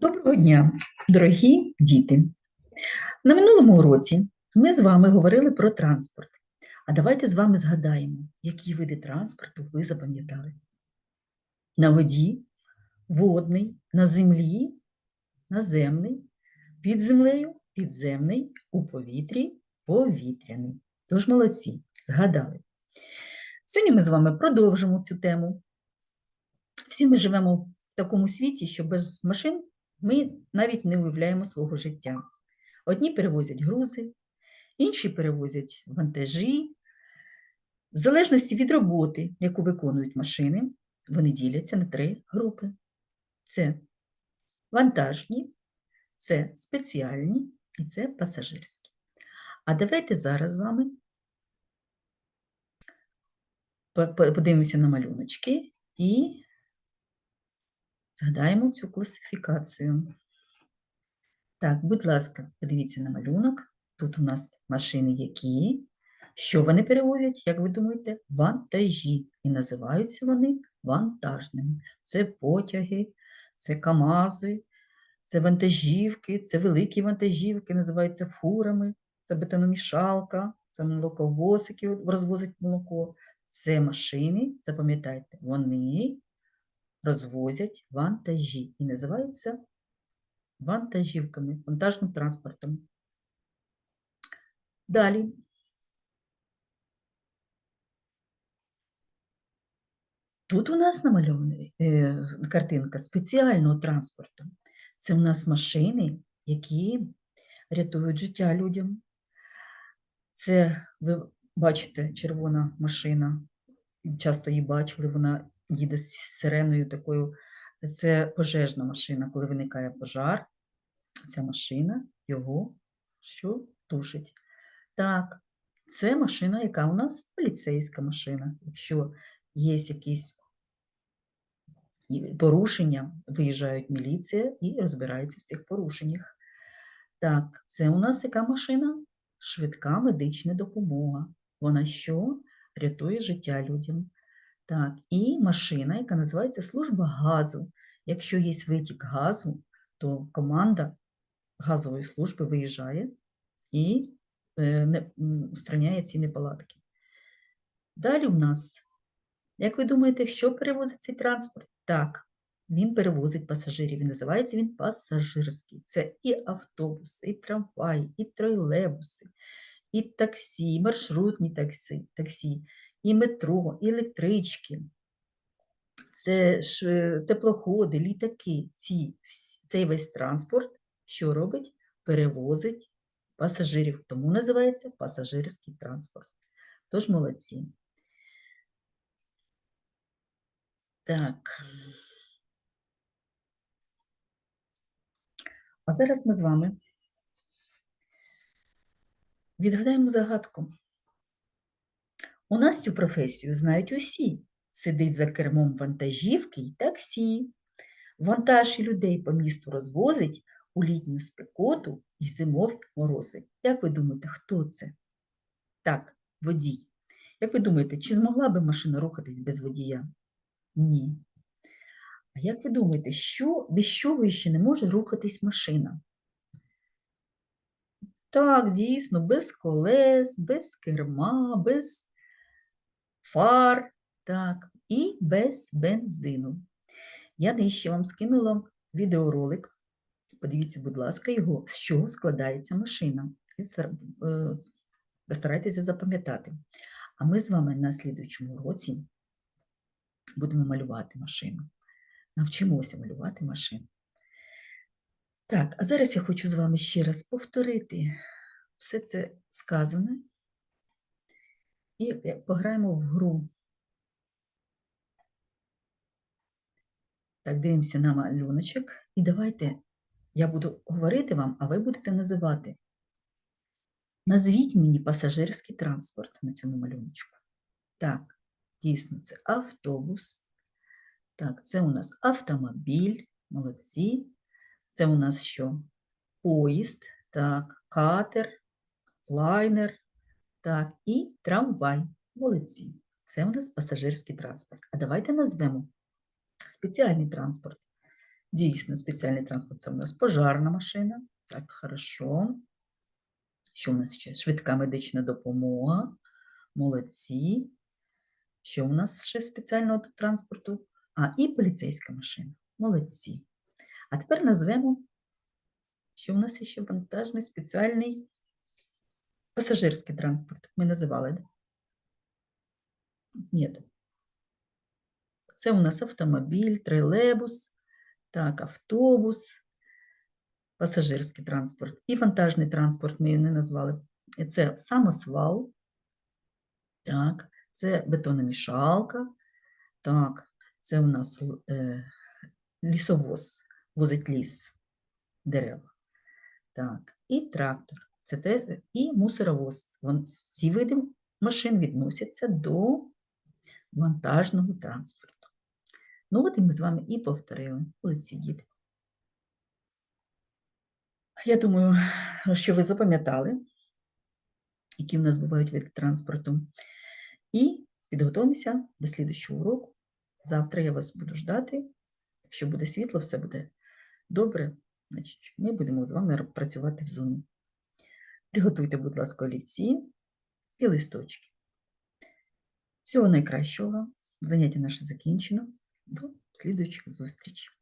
Доброго дня, дорогі діти! На минулому уроці ми з вами говорили про транспорт. А давайте з вами згадаємо, які види транспорту ви запам'ятали. На воді, водний, на землі, наземний, під землею, підземний, у повітрі, повітряний. Тож молодці, згадали. Сьогодні ми з вами продовжимо цю тему. Всі ми живемо в такому світі, що без машин ми навіть не уявляємо свого життя. Одні перевозять грузи, інші перевозять вантажі. В залежності від роботи, яку виконують машини, вони діляться на три групи: це вантажні, це спеціальні і це пасажирські. А давайте зараз з вами подивимося на малюночки і Згадаємо цю класифікацію. Так, будь ласка, подивіться на малюнок. Тут у нас машини які. Що вони перевозять, як ви думаєте, вантажі. І називаються вони вантажними. Це потяги, це КАМАЗи, це вантажівки, це великі вантажівки, називаються фурами, це бетономішалка, це молоковоз, який розвозить молоко. Це машини, запам'ятайте, вони розвозять вантажі і називаються вантажівками, вантажним транспортом. Далі. Тут у нас намальована е, картинка спеціального транспорту. Це у нас машини, які рятують життя людям. Це, ви бачите, червона машина, часто її бачили, вона їде з сиреною такою. Це пожежна машина. Коли виникає пожар, ця машина його що тушить. Так, це машина, яка у нас поліцейська машина. Якщо є якісь порушення, виїжджають міліція і розбирається в цих порушеннях. Так, це у нас яка машина? Швидка медична допомога. Вона що? Рятує життя людям. Так, і машина, яка називається служба газу. Якщо є витік газу, то команда газової служби виїжджає і е, устраняє ці неполадки. Далі у нас, як ви думаєте, що перевозить цей транспорт? Так, він перевозить пасажирів. І називається він пасажирський. Це і автобуси, і трамваї, і тролейбуси, і таксі, і маршрутні таксі. таксі і метро, і електрички, це ж теплоходи, літаки. Ці, Цей весь транспорт, що робить? Перевозить пасажирів, тому називається пасажирський транспорт. Тож молодці. Так. А зараз ми з вами відгадаємо загадку. У нас цю професію знають усі. Сидить за кермом вантажівки й таксі. Вантаж людей по місту розвозить у літню спекоту і зимові морози. Як ви думаєте, хто це? Так, водій. Як ви думаєте, чи змогла би машина рухатись без водія? Ні. А як ви думаєте, що, без чого ще не може рухатись машина? Так, дійсно, без колес, без керма, без фар, так, і без бензину. Я нижче вам скинула відеоролик. Подивіться, будь ласка, його, з чого складається машина. І е, постарайтеся запам'ятати. А ми з вами на слідуючому році будемо малювати машину. Навчимося малювати машину. Так, а зараз я хочу з вами ще раз повторити все це сказане і е, пограємо в гру. Так, дивимося на малюночок. І давайте я буду говорити вам, а ви будете називати. Назвіть мені пасажирський транспорт на цьому малюночку. Так, дійсно, це автобус. Так, це у нас автомобіль, молодці. Це у нас що? Поїзд, так, катер, лайнер, так, і трамвай. Молодці. Це у нас пасажирський транспорт. А давайте назвемо спеціальний транспорт. Дійсно, спеціальний транспорт це у нас пожарна машина. Так, хорошо. Що у нас ще? Швидка медична допомога. Молодці. Що у нас ще спеціального транспорту? А, і поліцейська машина. Молодці. А тепер назвемо, що у нас ще вантажний спеціальний пасажирський транспорт. Ми називали, да? Ні. Це у нас автомобіль, тролейбус, так, автобус, пасажирський транспорт і вантажний транспорт ми не назвали. Це самосвал, так, це бетономішалка, так, це у нас е, лісовоз, возить ліс, дерева. Так, і трактор, це те, і мусоровоз. Ці види машин відносяться до вантажного транспорту. Ну, от і ми з вами і повторили, молодці діти. Я думаю, що ви запам'ятали, які в нас бувають види транспорту. І підготуємося до слідущого уроку. Завтра я вас буду ждати. Якщо буде світло, все буде добре, значить ми будемо з вами працювати в зумі. Приготуйте, будь ласка, олівці і листочки. Всього найкращого. вам. Заняття наше закінчено. До слідуючих зустрічей.